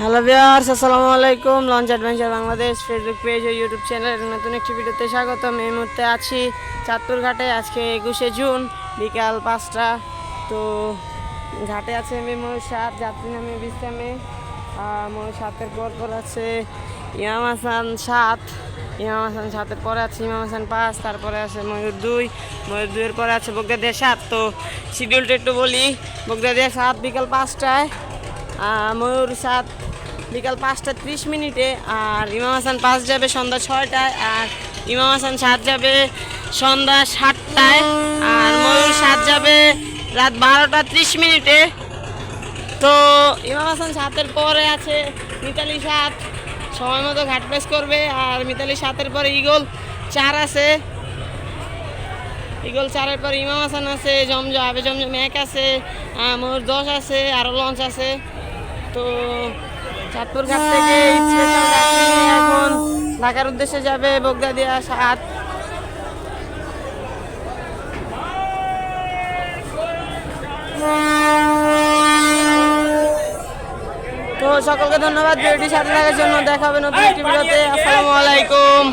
Hello viewers আসসালামু আলাইকুম launch adventure Bangladesh Facebook page ও YouTube চ্যানেলের নতুন একটি ভিডিওতে স্বাগতম। এই মুহূর্তে আছি চাঁদপুর ঘাটে আজকে একুশে জুন, বিকাল পাঁচটা। তো ঘাটে আছে ময়ূর সাত যাত্রী নামে বিশ্রামে। আর ময়ূর সাতের পর পর আছে ইমাম হাসান সাত। ইমাম হাসান সাতের পরে আছে ইমাম হাসান পাঁচ, তারপরে আছে ময়ূর দুই। ময়ূর দুইয়ের পরে আছে বগদাদিয়া সাত। তো শিডিউলটা একটু বলি। বগদাদিয়া সাত, বিকাল পাঁচটায়। ময়ূর সাত, বিকাল পাঁচটা ত্রিশ মিনিটে, আর ইমাম হাসান পাঁচ যাবে সন্ধ্যা ছয়টায়, আর ইমাম হাসান সাত যাবে সন্ধ্যা সাতটায়, আর ময়ূর সাত যাবে রাত বারোটা ত্রিশ মিনিটে। তো ইমাম হাসান সাতের পরে আছে, মিতালি সাত সময় মতো ঘাট প্রেস করবে, আর মিতালি সাতের পরে ইগল চার আছে। ইগল চারের পর ইমাম হাসান আছে, জমজম, আবে জমজম এক আছে মোর দশ আছে আরও লঞ্চ আছে। তো চাঁদপুর ঘাট থেকে এখন ঢাকার উদ্দেশ্যে যাবে বগদাদিয়া সাত। তো সকলকে ধন্যবাদ, ভিডিওটি সাথে থাকার জন্য দেখা হবে নতুন একটি ভিডিওতে। আসসালামু আলাইকুম।